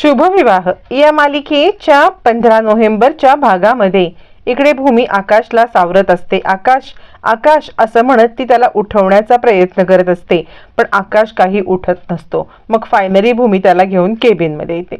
शुभविवाह. या मालिकेच्या पंधरा नोव्हेंबरच्या भागामध्ये इकडे भूमी आकाशला सावरत असते. आकाश आकाश असं म्हणत ती त्याला उठवण्याचा प्रयत्न करत असते. पण आकाश काही उठत नसतो. मग फायनली भूमी त्याला घेऊन केबिनमध्ये येते.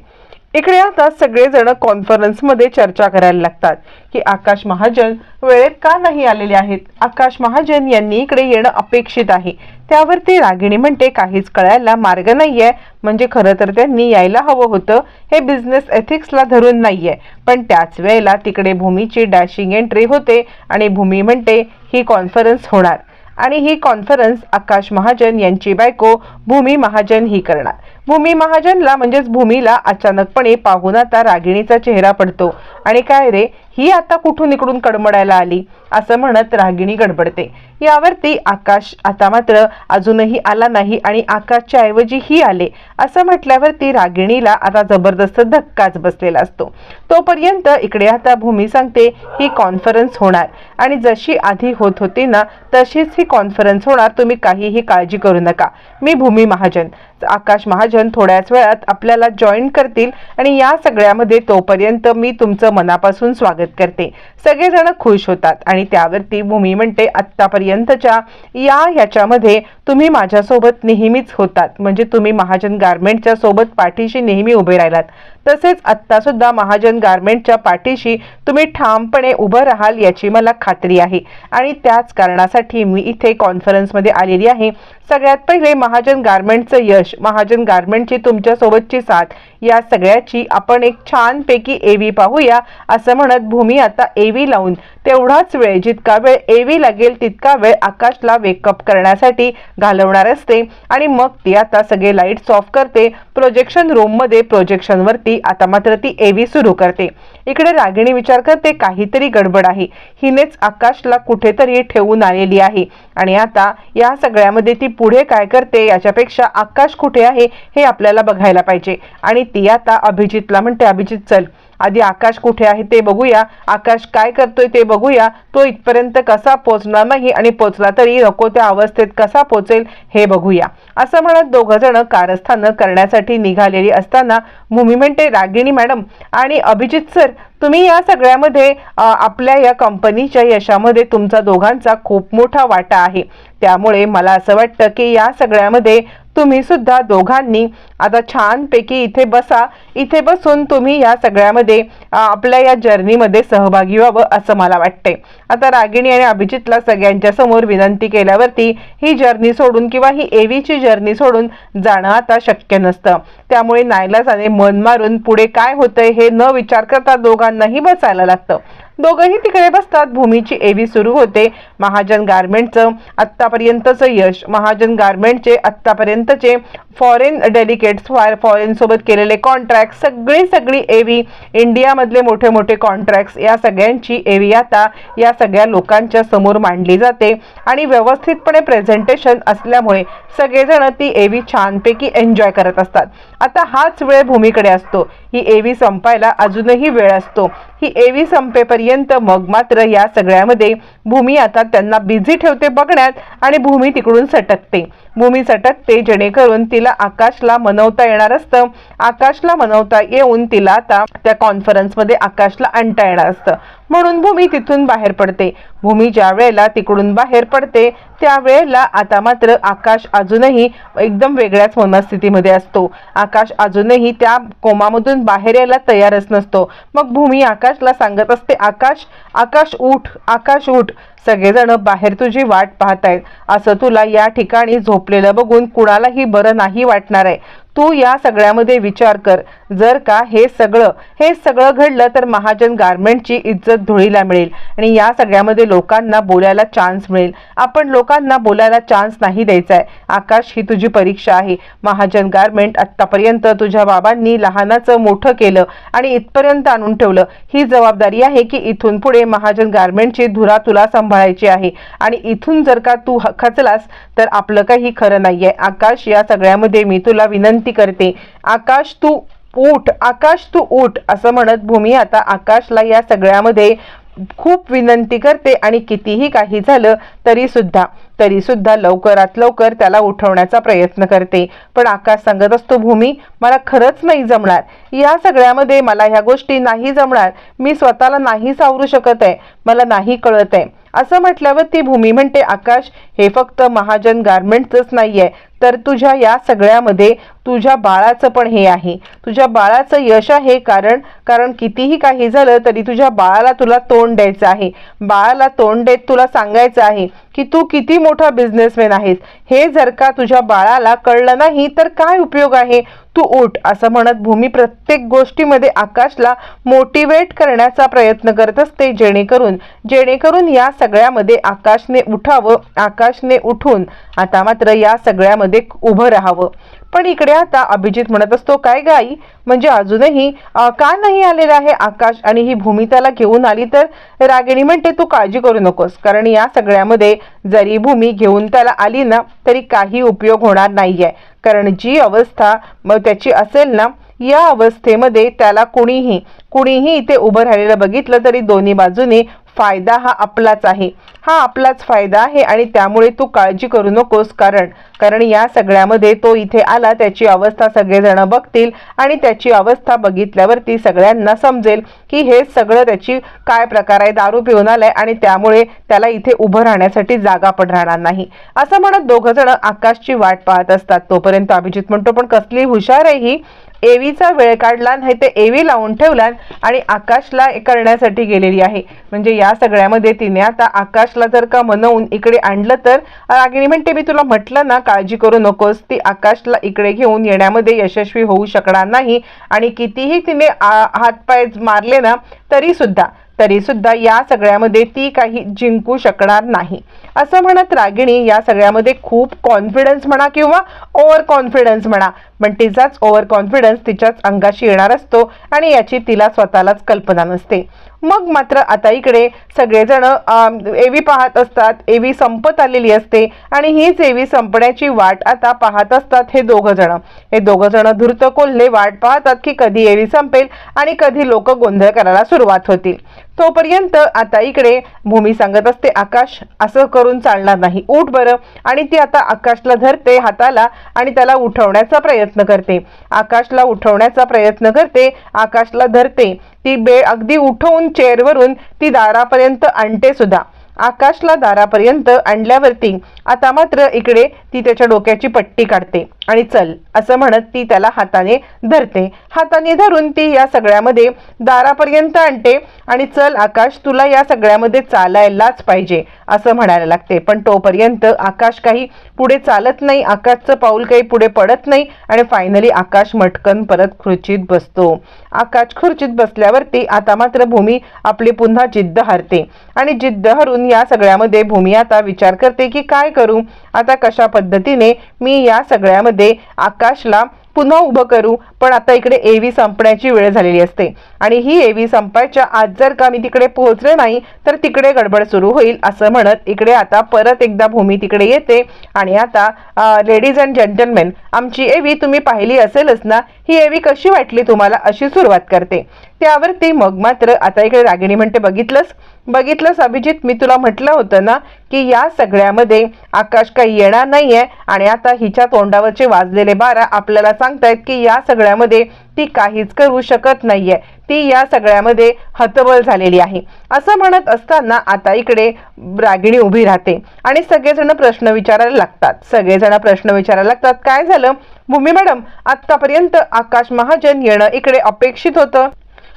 इकडे आता सगळेजण कॉन्फरन्समध्ये चर्चा करायला लागतात की आकाश महाजन वेळेत का नाही आलेले आहेत? आकाश महाजन यांनी इकडे येणं अपेक्षित आहे. त्यावरती रागिणी म्हणते काहीच कळायला मार्ग नाहीये. म्हणजे खरं तर त्यांनी यायला हवं होतं. हे बिझनेस एथिक्सला धरून नाहीये. पण त्याच वेळेला तिकडे भूमीची डॅशिंग एंट्री होते आणि भूमी म्हणते ही कॉन्फरन्स होणार. आणि ही कॉन्फरन्स आकाश महाजन यांची बायको भूमी महाजन ही करणार. भूमी महाजनला म्हणजेच भूमीला अचानकपणे पाहून आता रागिणीचा चेहरा पडतो. आणि काय रे ही आता कुठून इकडून कडमडायला आली? असं म्हणत रागिणी गडबडते. यावरती आकाश आता मात्र अजूनही आला नाही आणि आकाशच्या ऐवजी ही आले. असं म्हटल्यावरती रागिणीला आता जबरदस्त धक्काच बसलेला असतो. तोपर्यंत इकडे आता भूमी सांगते ही कॉन्फरन्स होणार. आणि जशी आधी होत होती ना तशीच ही कॉन्फरन्स होणार. तुम्ही काहीही काळजी करू नका. मी भूमी महाजन. आकाश महाजन थोड्याच वेळात आपल्याला जॉईन करतील आणि या सगळ्यामध्ये तोपर्यंत मी तुमचं मनापासून स्वागत करते. सगळेजण खुश होतात आणि त्यावरती भूमी म्हणते आत्तापर्यंतच्या या ह्याच्यामध्ये तुम्ही माझ्यासोबत नेहमीच होतात. म्हणजे तुम्ही महाजन गारमेंटच्या सोबत पाठीशी नेहमी उभे राहिलात. तसेच आत्ता सुद्धा महाजन गारमेंटच्या पाठीशी तुम्ही ठामपणे उभं राहाल याची मला खात्री आहे. आणि त्याच कारणासाठी मी इथे कॉन्फरन्समध्ये आलेली आहे. सगळ्यात पहिले महाजन गारमेंटचं यश महाजन गारमेंटची तुमच्यासोबतची साथ या सगळ्याची आपण एक छानपैकी एवी पाहूया असं म्हणत भूमी आता एवी लावून तेवढाच वेळ जितका वेळ एवी लागेल तितका वेळ आकाशला वेकअप करण्यासाठी घालवणार असते. आणि मग ती आता सगळे लाईट्स ऑफ करते. प्रोजेक्शन रूममध्ये प्रोजेक्शनवरती आता मात्र ती एवी सुरू करते. इकडे रागिणी विचार करते काहीतरी गडबड आहे. हिनेच आकाशला कुठेतरी ठेवून आलेली आहे. आणि आता या सगळ्यामध्ये ती पुढे काय करते याच्यापेक्षा आकाश कुठे आहे हे आपल्याला बघायला पाहिजे. आणि ती आता अभिजितला म्हणते अभिजित चल. आधी आकाश कुठे आहे ते बघूया. आकाश काय करतोय ते बघूया. तो इथपर्यंत कसा पोचणार नाही आणि पोचला तरी नको त्या अवस्थेत कसा पोचेल हे बघूया. असं म्हणत दोघं जण कारस्थानं करण्यासाठी निघालेली असताना भूमी म्हणते रागिणी मॅडम आणि अभिजित सर तुम्ही या सगळ्यामध्ये आपल्या या कंपनीच्या यशामध्ये तुमचा दोघांचा खूप मोठा वाटा आहे. त्यामुळे मला असं वाटतं की या सगळ्यामध्ये तुम्ही सुद्धा दोघांनी आता छानपैकी इथे बसा. इथे बसून तुम्ही या सगळ्यामध्ये आपल्या या जर्नीमध्ये सहभागी व्हावं असं मला वाटतंय. आता रागिणी आणि अभिजितला सगळ्यांच्या समोर विनंती केल्यावरती ही जर्नी सोडून किंवा ही एवीची जर्नी सोडून जाणं आता शक्य नसतं. त्यामुळे नायलाजाने मन मारून पुढे काय होतंय हे न विचार करता दोघांनाही बसायला लागतं. दोघंही तिकडे बसतात. भूमीची एवी सुरू होते. महाजन गारमेंटचं आत्तापर्यंतचं यश. महाजन गारमेंटचे आत्तापर्यंतचे फॉरेन डेलिकेट्स फॉरेन सोबत केलेले कॉन्ट्रॅक्ट सगळी सगळी एवी इंडियामधले मोठे मोठे कॉन्ट्रॅक्ट्स या सगळ्यांची एवी आता या सगळ्या लोकांच्या समोर मांडली जाते. आणि व्यवस्थितपणे प्रेझेंटेशन असल्यामुळे सगळेजण ती एवी छानपैकी एन्जॉय करत असतात. आता हाच वेळ भूमीकडे असतो. ही एवी संपायला अजूनही वेळ असतो. ही एवी संपेपर्यंत मग मात्र या सगळ्यामध्ये भूमी आता त्यांना बिझी ठेवते बघण्यात आणि भूमी तिकडून सटकते. भूमी सटकते जेणेकरून तिला आकाशला मनवता येणार असतं. आकाशला मनवता येऊन तिला आता त्या कॉन्फरन्समध्ये आकाशला आणता येणार असतं. म्हणून भूमी तिथून बाहेर पडते. भूमी ज्या वेळेला तिकडून बाहेर पडते त्यावेळेला आता मात्र आकाश अजूनही एकदम वेगळ्याच मनस्थितीमध्ये असतो. आकाश अजूनही त्या कोमामधून बाहेर यायला तयारच नसतो. मग भूमी आकाशला सांगत असते आकाश आकाश उठ आकाश उठ. सगळेजण बाहेर तुझी वाट पाहतायत. असं तुला या ठिकाणी झोपलेलं बघून कुणालाही बरं नाही वाटणार आहे. तू या सगळ्यामध्ये विचार कर. जर का हे सगळं हे सगळं घडलं तर महाजन गारमेंटची इज्जत धुळीला मिळेल आणि या सगळ्यामध्ये लोकांना बोलायला चान्स मिळेल. आपण लोकांना बोलायला चान्स नाही द्यायचा आहे. आकाश ही तुझी परीक्षा आहे. महाजन गारमेंट आत्तापर्यंत तुझ्या बाबांनी लहानाचं मोठं केलं आणि इथपर्यंत आणून ठेवलं. ही जबाबदारी आहे की इथून पुढे महाजन गारमेंटची धुरा तुला सांभाळायची आहे. आणि इथून जर का तू ह- खचलास तर आपलं काही खरं नाही आहे आकाश या सगळ्यामध्ये मी तुला विनंती करते. आकाश तू उठ आकाश तू उठ असं म्हणत भूमी आता आकाशला या सगळ्यामध्ये खूप विनंती करते आणि कितीही काही झालं तरी सुद्धा तरी सुद्धा लवकरात लवकर त्याला उठवण्याचा प्रयत्न करते. पण आकाश सांगत असतो भूमी मला खरंच नाही जमणार. या सगळ्यामध्ये मला ह्या गोष्टी नाही जमणार. मी स्वतःला नाही सावरू शकत आहे. मला नाही कळत आहे. असं म्हटल्यावर ती भूमी म्हणते आकाश हे फक्त महाजन गारमेंटच नाहीये. तर तुझ्या या सगळ्यामध्ये तुझ्या बाळाचं पण हे आहे. तुझ्या बाळाचं यश आहे कारण कारण कितीही काही झालं तरी तुझ्या बाळाला तुला तोंड द्यायचं आहे. बाळाला तोंड देत तुला सांगायचं आहे की तू किती मोठा बिझनेसमॅन आहेस. हे जर का तुझ्या बाळाला कळलं नाही तर काय उपयोग आहे? तू उठ असं म्हणत भूमी प्रत्येक गोष्टीमध्ये आकाशला मोटिवेट करण्याचा प्रयत्न करत असते जेणेकरून जेणेकरून या सगळ्यामध्ये आकाशने उठावं आकाशने उठून आता मात्र या सगळ्यामध्ये उभं राहावं. पण इकडे आता अभिजित म्हणत असतो काय गाई म्हणजे अजूनही का नाही आलेला आहे आकाश आणि ही भूमी त्याला घेऊन आली तर? रागिणी म्हणते तू काळजी करू नकोस कारण या सगळ्यामध्ये जरी भूमी घेऊन त्याला आली ना तरी काही उपयोग होणार नाहीये. कारण जी अवस्था मग त्याची असेल ना या अवस्थेमध्ये त्याला कुणीही कुणीही इथे उभं राहिलेलं बघितलं तरी दोन्ही बाजूने फायदा हा आपलाच आहे. हा आपलाच फायदा आहे आणि त्यामुळे तू काळजी करू नकोस कारण कारण या सगळ्यामध्ये तो इथे आला त्याची अवस्था सगळेजण बघतील आणि त्याची अवस्था बघितल्यावरती सगळ्यांना समजेल की हे सगळं त्याची काय प्रकार आहे दारू पिऊन आलाय आणि त्यामुळे त्याला इथे उभं राहण्यासाठी जागा पण राहणार नाही. असं म्हणत दोघं जण आकाशची वाट पाहत असतात. तोपर्यंत अभिजित म्हणतो पण कसली हुशार आहे ही. एवीचा वेळ काढला नाही ते एवी लावून ठेवला आणि आकाशला करण्यासाठी गेलेली आहे. म्हणजे या सगळ्यामध्ये तिने आता आकाशला जर का मनवून इकडे आणलं तर? रागिणी म्हणते मी तुला म्हटलं ना काळजी करू नकोस. ती आकाशला इकडे घेऊन येण्यामध्ये यशस्वी होऊ शकणार नाही आणि कितीही तिने हातपाय मारले ना तरी सुद्धा तरी सुद्धा या सगळ्यामध्ये ती काही जिंकू शकणार नाही. असं म्हणत रागिणी या सगळ्यामध्ये खूप कॉन्फिडन्स म्हणा किंवा ओव्हर कॉन्फिडन्स म्हणा पण तिचाच ओव्हर कॉन्फिडन्स तिच्याच अंगाशी येणार असतो आणि याची तिला स्वतःलाच कल्पना नसते. मग मात्र आता इकडे सगळेजण एवी पाहत असतात. एवी संपत आलेली असते आणि हीच एवी संपण्याची वाट आता पाहत असतात हे दोघं जण हे दोघं जण धूर्त कोल्हे वाट पाहतात की कधी एवी संपेल आणि कधी लोक गोंधळ करायला सुरुवात होतील. तोपर्यंत आता इकडे भूमी सांगत असते आकाश असं करून चालणार नाही. उठ बरं. आणि ती आता आकाशला धरते हाताला आणि त्याला उठवण्याचा प्रयत्न करते. आकाशला उठवण्याचा प्रयत्न करते आकाशला धरते. ती बेळ अगदी उठवून चेअरवरून ती दारापर्यंत आणते सुद्धा. आकाशला दारापर्यंत आणल्यावरती आता मात्र इकडे ती त्याच्या डोक्याची पट्टी काढते आणि चल असं म्हणत ती त्याला हाताने धरते. हाताने धरून ती या सगळ्यामध्ये दारापर्यंत आणते आणि चल आकाश तुला या सगळ्यामध्ये चालायलाच पाहिजे असं म्हणायला लागते. पण तोपर्यंत आकाश काही पुढे चालत नाही आकाशचं पाऊल काही पुढे पडत नाही आणि फायनली आकाश मटकन परत खुर्चीत बसतो. आकाश खुर्चीत बसल्यावरती आता मात्र भूमी आपली पुन्हा जिद्द हारते आणि जिद्द हरून या सगळ्यामध्ये भूमी आता विचार करते की काय करू? आता कशा पद्धतीने मी या सगळ्यामध्ये आकाशला पुन्हा उभं करू? पण आता इकडे एव्ही संपण्याची वेळ झालेली असते. आणि ही एव्ही संपायच्या आज जर का मी तिकडे पोहोचले नाही तर तिकडे गडबड सुरू होईल असं म्हणत इकडे आता परत एकदा भूमी तिकडे येते. आणि आता लेडीज अँड जंटलमेन आमची एवी तुम्ही पाहिली असेलच ना? ही एव्ही कशी वाटली तुम्हाला अशी सुरुवात करते. त्यावरती मग मात्र आता इकडे रागिणी म्हणते बघितलंस? बघितलंस अभिजित? मी तुला म्हटलं होतं ना की या सगळ्यामध्ये आकाश काही येणार नाहीये आणि आता हिच्या तोंडावरचे वाजलेले बारा आपल्याला सांगतायत की या सगळ्यामध्ये ती काहीच करू शकत नाहीये. ती या सगळ्यामध्ये हतबल झालेली आहे. असं म्हणत असताना आता इकडे रागिणी उभी राहते आणि सगळेजण प्रश्न विचारायला लागतात. सगळेजण प्रश्न विचारायला लागतात काय झालं? भूमी मॅडम आतापर्यंत आकाश महाजन येणं इकडे अपेक्षित होतं?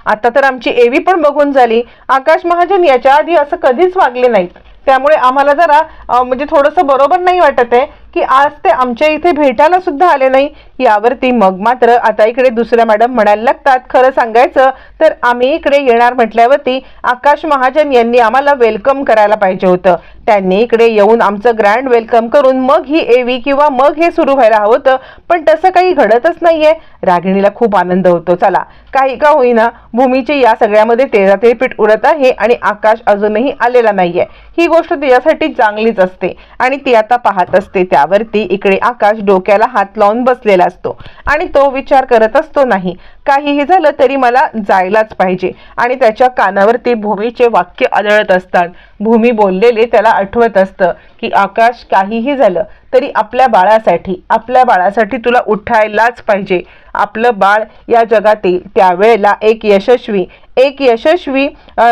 आता तर आमची एवी पण बघून झाली. आकाश महाजन याच्या आधी असं कधीच वागले नाहीत. त्यामुळे आम्हाला जरा म्हणजे थोडंसं बरोबर नाही वाटत आहे की आज ते आमच्या इथे भेटायला सुद्धा आले नाही. यावरती मग मात्र आता इकडे दुसऱ्या मॅडम म्हणायला लागतात खरं सांगायचं तर आम्ही इकडे येणार म्हटल्यावरती आकाश महाजन यांनी आम्हाला वेलकम करायला पाहिजे होतं. त्यांनी इकडे येऊन आमचं ग्रँड वेलकम करून मग ही एवी किंवा मग हे सुरू व्हायला हवं होतं पण तसं काही घडतच नाहीये. रागिणीला खूप आनंद होतो. चला काही का होईना भूमीची या सगळ्यामध्ये तेरा पीठ उडत आहे आणि आकाश अजूनही आलेला नाहीये. ही गोष्ट तिच्यासाठी चांगलीच असते आणि ती आता पाहत असते. त्यावरती इकडे आकाश डोक्याला हात लावून बसलेला असतो आणि तो विचार करत असतो नाही काहीही झालं तरी मला जायलाच पाहिजे. आणि त्याच्या कानावरती भूमीचे वाक्य आदळत असतात. भूमी बोललेले त्याला आठवत असतं की आकाश काहीही झालं तरी आपल्या बाळासाठी आपल्या बाळासाठी तुला उठायलाच पाहिजे. आपलं बाळ या जगातील त्यावेळेला एक यशस्वी एक यशस्वी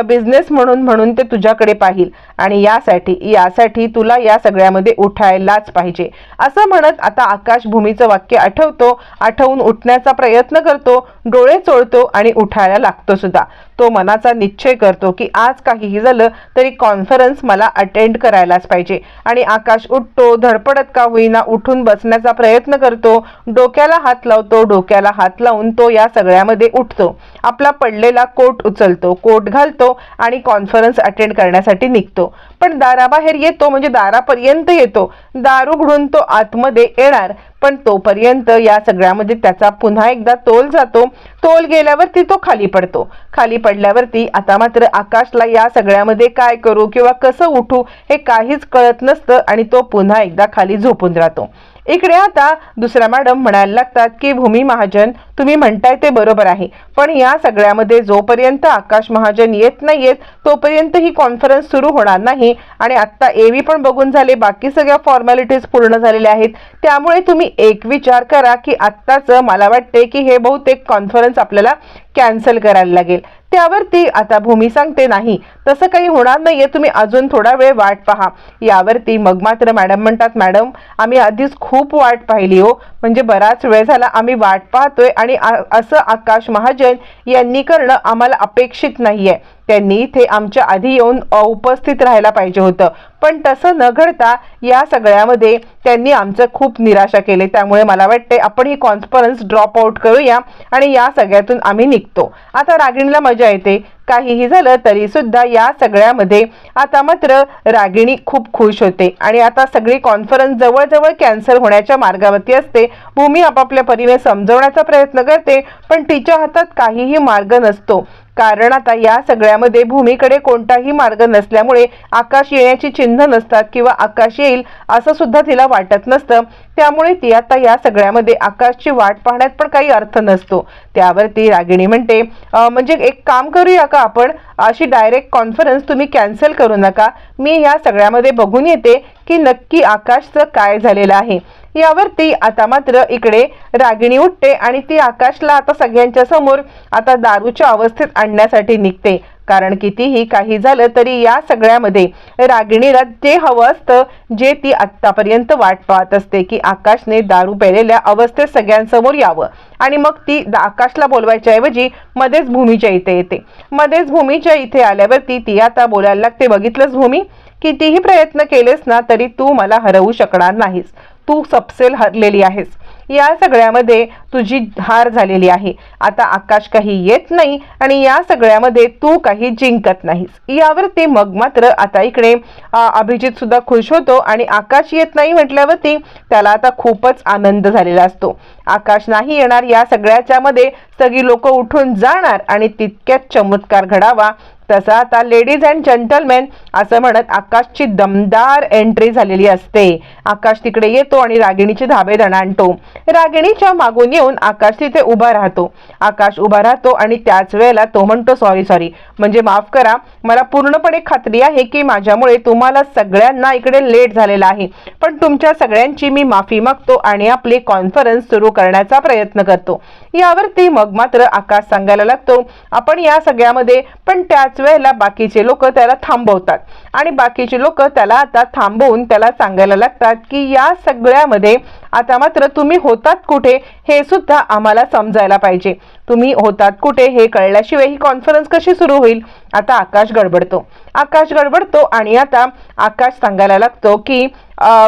बिझनेस म्हणून म्हणून ते तुझ्याकडे पाहिल. आणि यासाठी यासाठी तुला या सगळ्यामध्ये उठायलाच पाहिजे. असं म्हणत आता आकाश भूमीचं वाक्य आठवतो आठवून उठण्याचा प्रयत्न करतो डोळे चोळतो आणि उठायला लागतो सुद्धा. तो मनाचा निश्चय करतो की आज काहीही झालं तरी कॉन्फरन्स मला अटेंड करायलाच पाहिजे. आणि आकाश उठतो धडपडत का होईना उठून बसण्याचा प्रयत्न करतो डोक्याला हात लावतो डोक्याला हात लावून तो या सगळ्यामध्ये उठतो. आपला पडलेला कोट उचलतो कोट घालतो आणि कॉन्फरन्स अटेंड करण्यासाठी निघतो. पण दाराबाहेर येतो म्हणजे दारापर्यंत येतो. दार उघडून तो आतमध्ये येणार. पण तोपर्यंत या सगळ्यामध्ये त्याचा पुन्हा एकदा तोल जातो. तोल गेल्यावरती तो खाली पडतो. खाली पडल्यावरती आता मात्र आकाशला या सगळ्यामध्ये काय करू किंवा कसं उठू हे काहीच कळत नसतं आणि तो पुन्हा एकदा खाली झोपून राहतो. इकडे आता दुसऱ्या मॅडम म्हणायला लागतात की भूमी महाजन तुम्ही म्हणताय ते बरोबर आहे. पण या सगळ्यामध्ये जोपर्यंत आकाश महाजन येत नाहीयेत तोपर्यंत ही कॉन्फरन्स सुरू होणार नाही. आणि आत्ता एवी पण बघून झाले बाकी सगळ्या फॉर्मॅलिटीज पूर्ण झालेल्या आहेत. त्यामुळे तुम्ही एक विचार करा की आत्ताचं मला वाटते की हे बहुतेक कॉन्फरन्स आपल्याला कॅन्सल करायला लागेल. त्यावरती आता भूमी सांगते नाही. तसं काही होणार नाहीये. तुम्ही अजून थोडा वेळ वाट पहा. यावरती मग मात्र मॅडम म्हणतात मॅडम आम्ही आधीच खूप वाट पाहिली हो. म्हणजे बराच वेळ झाला आम्ही वाट पाहतोय आणि असं आकाश महाजन यांनी करणं आम्हाला अपेक्षित नाहीये. त्यांनी इथे आमच्या आधी येऊन उपस्थित राहायला पाहिजे होतं. पण तसं न घडता या सगळ्यामध्ये त्यांनी आमचं खूप निराशा केली. त्यामुळे मला वाटते आपण ही कॉन्फरन्स ड्रॉप आउट करूया आणि या सगळ्यातून आम्ही निघतो. आता रागिणीला मजा येते. काहीही झालं तरी सुद्धा या सगळ्यामध्ये आता मात्र रागिणी खूप खुश होते. आणि आता सगळी कॉन्फरन्स जवळजवळ कॅन्सल होण्याच्या मार्गावरती असते. भूमी आपापल्या परीने समजवण्याचा प्रयत्न करते पण तिच्या हातात काहीही मार्ग नसतो. कारण आता या सगळ्यामध्ये भूमीकडे कोणताही मार्ग नसल्यामुळे आकाश येण्याची चिन्ह नसतात किंवा आकाश येईल असं सुद्धा तिला वाटत नसतं. त्यामुळे ती आता या सगळ्यामध्ये आकाशची वाट पाहण्यात पण काही अर्थ नसतो. त्यावर ती रागिणी म्हणते म्हणजे एक काम करूया का आपण? अशी डायरेक्ट कॉन्फरन्स तुम्ही कॅन्सल करू नका. मी या सगळ्यामध्ये बघून येते की नक्की आकाशचं काय झालेलं आहे. यावरती आता मात्र इकडे रागिणी उठते आणि ती आकाशला आता सगळ्यांच्या समोर आता दारूच्या अवस्थेत आणण्यासाठी निघते. कारण कितीही काही झालं तरी या सगळ्यामध्ये रागिणीला जे हवं असतं जे ती आत्तापर्यंत वाट पाहत असते की आकाशने दारू पेलेल्या अवस्थेत सगळ्यांसमोर यावं. आणि मग ती आकाशला बोलवायच्या ऐवजी मध्येच भूमीच्या इथे येते. मध्येच भूमीच्या इथे आल्यावरती ती आता बोलायला लागते बघितलंच भूमी? कितीही प्रयत्न केलेस ना तरी तू मला हरवू शकणार नाहीस. तू सपसेल हरलेली आहेस. या सगळ्यामध्ये तुझी हार झालेली आहे. आता आकाश काही येत नाही आणि या सगळ्यामध्ये तू काही जिंकत नाहीस. यावरती मग मात्र आता इकडे अभिजित सुद्धा खुश होतो आणि आकाश येत नाही म्हटल्यावरती त्याला आता खूपच आनंद झालेला असतो. आकाश नाही येणार या सगळ्याच्या मध्ये सगळी लोक उठून जाणार आणि तितक्यात चमत्कार घडावा. तसा आता लेडीज अँड जेंटलमेन असं म्हणत आकाशची दमदार एंट्री झालेली असते. आकाश तिकडे येतो आणि रागिणीची धाबे दणाणतो रागिणीच्या मागून येऊन आकाश तिथे उभा राहतो. आकाश उभा राहतो आणि त्याच वेळेला तो म्हणतो सॉरी सॉरी म्हणजे माफ करा. मला पूर्णपणे खात्री आहे की माझ्यामुळे तुम्हाला सगळ्यांना इकडे लेट झालेला आहे. पण तुमच्या सगळ्यांची मी माफी मागतो आणि आपली कॉन्फरन्स सुरू करण्याचा प्रयत्न करतो. यावरती मग मात्र आकाश सांगायला लागतो आपण या सगळ्यामध्ये. पण त्याच वेळेला बाकीचे लोक त्याला थांबवतात. आणि बाकीचे लोक त्याला आता थांबवून त्याला सांगायला लागतात की या सगळ्यामध्ये आता मात्र तुम्ही होतात कुठे हे सुद्धा आम्हाला समजायला पाहिजे. तुम्ही होतात कुठे हे कळल्याशिवाय ही कॉन्फरन्स कशी सुरू होईल? आता आकाश गडबडतो. आकाश गडबडतो आणि आता आकाश सांगायला लागतो की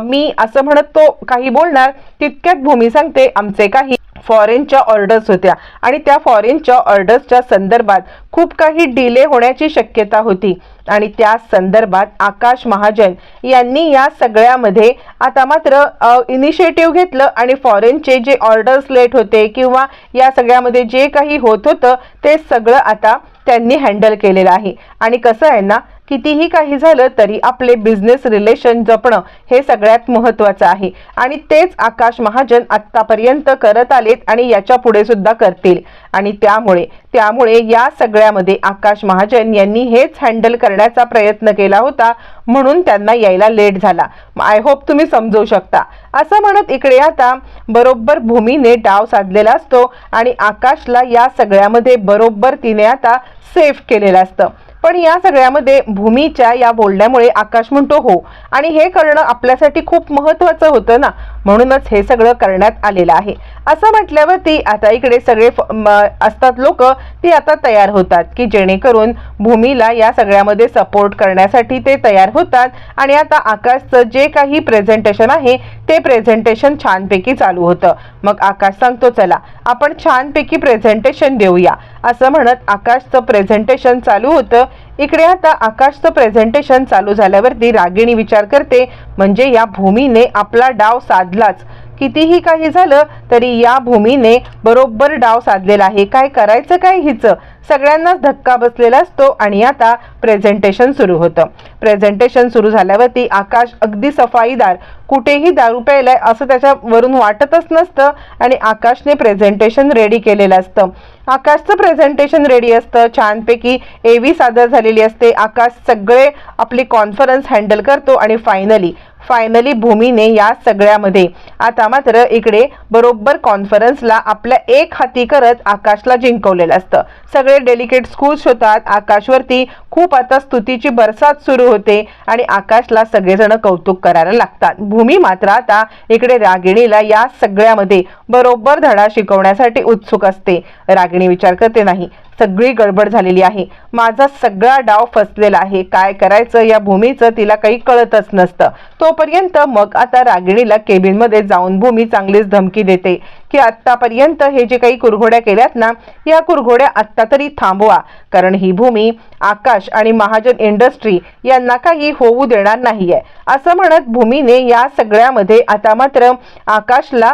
मी असं म्हणत तो काही बोलणार तितक्यात भूमी सांगते आमचे काही फॉरेनच्या ऑर्डर्स होत्या. आणि त्या फॉरेनच्या ऑर्डर्सच्या संदर्भात खूप काही डिले होण्याची शक्यता होती. आणि त्या संदर्भात आकाश महाजन यांनी या सगळ्यामध्ये आता मात्र इनिशिएटिव्ह घेतलं आणि फॉरेनचे जे ऑर्डर्स लेट होते किंवा या सगळ्यामध्ये जे काही होत होतं ते सगळं आता त्यांनी हँडल केलेलं आहे. आणि कसं आहे ना कितीही काही झालं तरी आपले बिझनेस रिलेशन जपणं हे सगळ्यात महत्त्वाचं आहे. आणि तेच आकाश महाजन आत्तापर्यंत करत आलेत आणि याच्यापुढे सुद्धा करतील. आणि त्यामुळे त्यामुळे या सगळ्यामध्ये आकाश महाजन यांनी हेच हँडल करण्याचा प्रयत्न केला होता. म्हणून त्यांना यायला लेट झाला. आय होप तुम्ही समजू शकता. असं म्हणत इकडे आता बरोबर भूमीने डाव साधलेला असतो आणि आकाशला या सगळ्यामध्ये बरोबर तिने आता सेफ केलेलं असतं. पण या सगळ्यामध्ये भूमीच्या या बोलण्यामुळे आकाश म्हणतो हो. आणि हे करणं आपल्यासाठी खूप महत्वाचं होतं ना. म्हणूनच हे सगळं करण्यात आलेलं आहे. असं म्हटल्यावरती आता इकडे सगळे फ- असतात लोक ती आता तयार होतात की जेणेकरून भूमीला या सगळ्यामध्ये सपोर्ट करण्यासाठी ते तयार होतात. आणि आता आकाशचं जे काही प्रेझेंटेशन आहे ते प्रेझेंटेशन छानपैकी चालू होतं. मग आकाश सांगतो चला आपण छानपैकी प्रेझेंटेशन देऊया. असं म्हणत आकाशचं प्रेझेंटेशन चालू होतं. इकडे आता आकाशचं प्रेझेंटेशन चालू झाल्यावरती रागिणी विचार करते म्हणजे या भूमीने आपला डाव साधलाच. कितीही काही झालं तरी या भूमीने बरोबर डाव साधलेला आहे. काय करायचं काय हिचं? सगळ्यांनाच धक्का बसलेला असतो आणि आता प्रेझेंटेशन सुरू होतं. प्रेझेंटेशन सुरू झाल्यावरती आकाश अगदी सफाईदार कुठेही दारू प्यायलाय असं त्याच्यावरून वाटतच नसतं आणि आकाशने प्रेझेंटेशन रेडी केलेलं असतं. आकाशचं प्रेझेंटेशन रेडी असतं. छानपैकी एवी सादर झालेली असते. आकाश सगळे आपली कॉन्फरन्स हँडल करतो आणि फायनली फायनली भूमीने या सगळ्यामध्ये. आता मात्र इकडे बरोबर कॉन्फरन्सला आपल्या एक हाती करत आकाशला जिंकवलेलं असतं. सगळे डेलिकेट स्कूल्स होतात. आकाशवरती खूप आता स्तुतीची बरसात सुरू होते आणि आकाशला सगळेजण कौतुक करायला लागतात. भूमी मात्र आता इकडे रागिणीला या सगळ्यामध्ये बरोबर धडा शिकवण्यासाठी उत्सुक असते. रागिणी विचार करते नाही. सगळी गडबड झालेली आहे. माझा सगळा डाव फसलेला आहे. काय करायचं या भूमीचं तिला काही कळतच नसतं. तोपर्यंत मग आता रागिणीला केबिनमध्ये जाऊन भूमी चांगलीच धमकी देते. की आत्तापर्यंत हे जे काही कुरघोड्या केल्यात ना या कुरघोड्या आत्ता तरी थांबवा. कारण ही भूमी आकाश आणि महाजन इंडस्ट्री यांना काही होऊ देणार नाहीये. असं म्हणत भूमीने या सगळ्यामध्ये आता मात्र आकाशला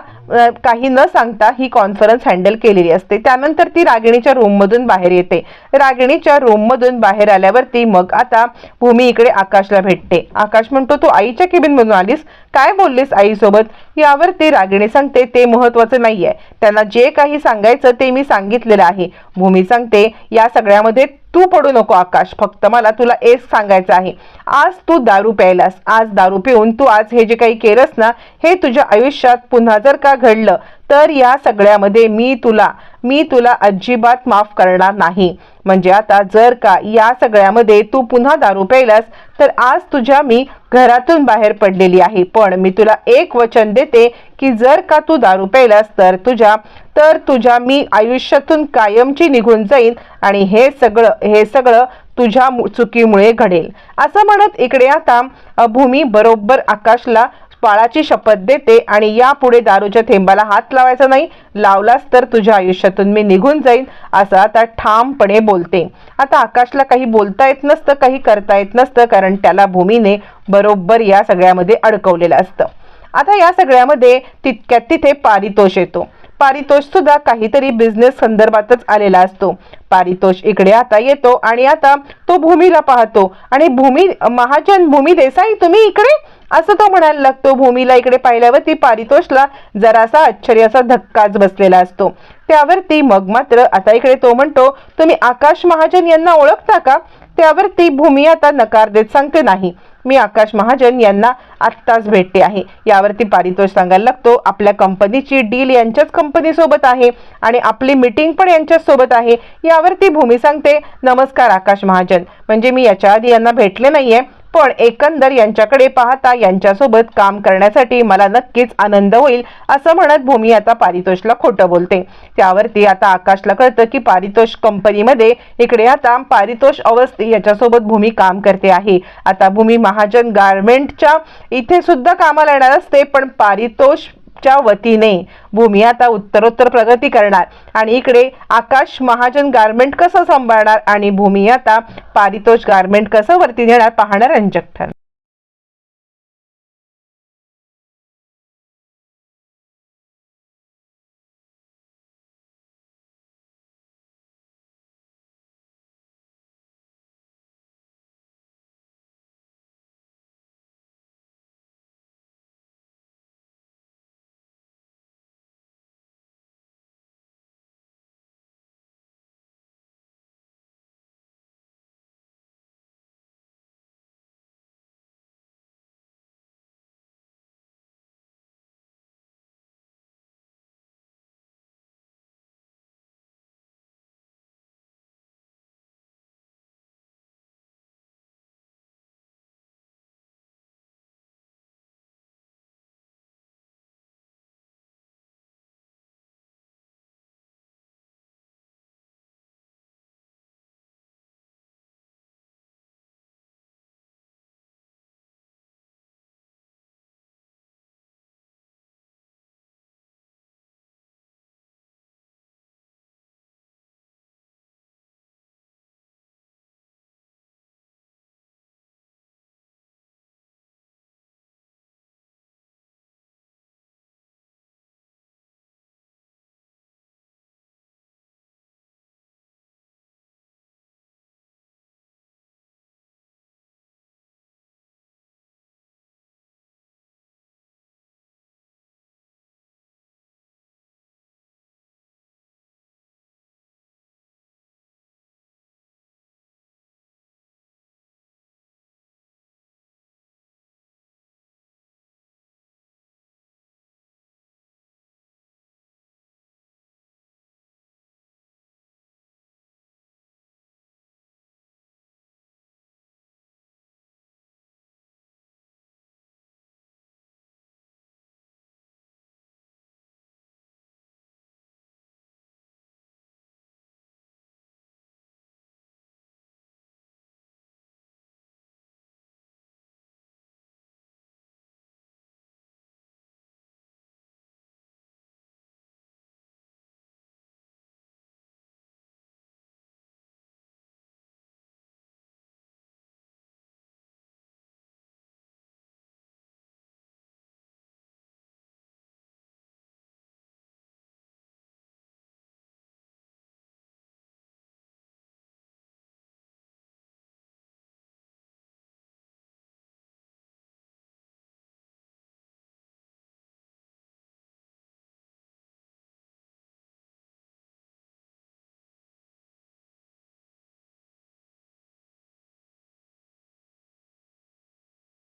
काही न सांगता ही कॉन्फरन्स हँडल केलेली असते. त्यानंतर ती रागिणीच्या रूममधून बाहेर येते. रागिणीच्या रूममधून बाहेर आल्यावरती मग आता भूमी इकडे आकाशला भेटते. आकाश म्हणतो तू आईच्या केबिनमधून आलीस? काय बोललीस आईसोबत? यावरती रागिणी सांगते ते महत्वाचं नाहीये. त्यांना जे काही सांगायचं ते मी सांगितलेलं आहे. भूमी सांगते या सगळ्यामध्ये तू पडू नको आकाश फक्त मला तुला एक सांगायचं आहे. आज तू दारू प्यायलास आज दारू पिऊन तू आज हे जे काही केलंस ना हे तुझ्या आयुष्यात पुन्हा जर का घडलं तर या सगळ्यामध्ये मी तुला मी तुला अजिबात माफ करणार नाही. म्हणजे आता जर का या सगळ्यामध्ये तू पुन्हा दारू प्यायलास तर आज तुझ्या मी घरातून बाहेर पडलेली आहे. पण मी तुला एक वचन देते की जर का तू दारू प्यायलास तर तुझ्या तर तुझ्या मी आयुष्यातून कायमची निघून जाईन आणि हे सगळं हे सगळं तुझ्या मु- चुकीमुळे घडेल. असं म्हणत इकडे आता भूमी बरोबर आकाशला बाळाची शपथ देते आणि यापुढे दारूच्या थेंबाला हात लावायचा नाही. लावलास तर तुझ्या आयुष्यातून मी निघून जाईन असं आता ठामपणे बोलते. आता आकाशला काही बोलता येत नसतं काही करता येत नसतं कारण त्याला भूमीने बरोबर या सगळ्यामध्ये अडकवलेलं असतं. आता या सगळ्यामध्ये तितक्यात तिथे पारितोष येतो. पारितोष सुद्धा काहीतरी बिझनेस संदर्भातच आलेला असतो. पारितोष इकडे आता येतो आणि आता तो भूमीला पाहतो. आणि भूमी महाजन भूमी देसाई तुम्ही इकडे? असं तो म्हणायला लागतो. भूमीला इकडे पाहिल्यावरती पारितोषला जरासा आश्चर्याचा धक्काच बसलेला असतो. त्यावरती मग मात्र आता इकडे तो म्हणतो तुम्ही आकाश महाजन यांना ओळखता का? त्यावर ती भूमी आता नकार देत सांगते नाही. मी आकाश महाजन यांना आत्ताच भेटते आहे. यावरती पारितोष सांगायला लागतो आपल्या कंपनीची डील यांच्याच कंपनीसोबत आहे आणि आपली मीटिंग पण यांच्याच सोबत आहे. यावरती भूमी सांगते नमस्कार आकाश महाजन. म्हणजे मी याच्या आधी यांना भेटले नाहीये. पण एकंदर यांच्याकडे पाहता यांच्यासोबत काम करण्यासाठी मला नक्कीच आनंद होईल असं म्हणत भूमी आता पारितोषला खोटं बोलते. त्यावरती आता आकाशला कळतं की पारितोष कंपनीमध्ये इकडे आता पारितोष अवस्थी याच्यासोबत भूमी काम करते आहे. आता भूमी महाजन गारमेंटच्या इथे सुद्धा कामाला येणार असते पण पारितोष च्या वतीने भूमी आता उत्तरोत्तर प्रगती करणार. आणि इकडे आकाश महाजन गारमेंट कसं सांभाळणार? आणि भूमी आता पारितोष गारमेंट कसं वरती नेणार पाहणार रंजक ठरणार.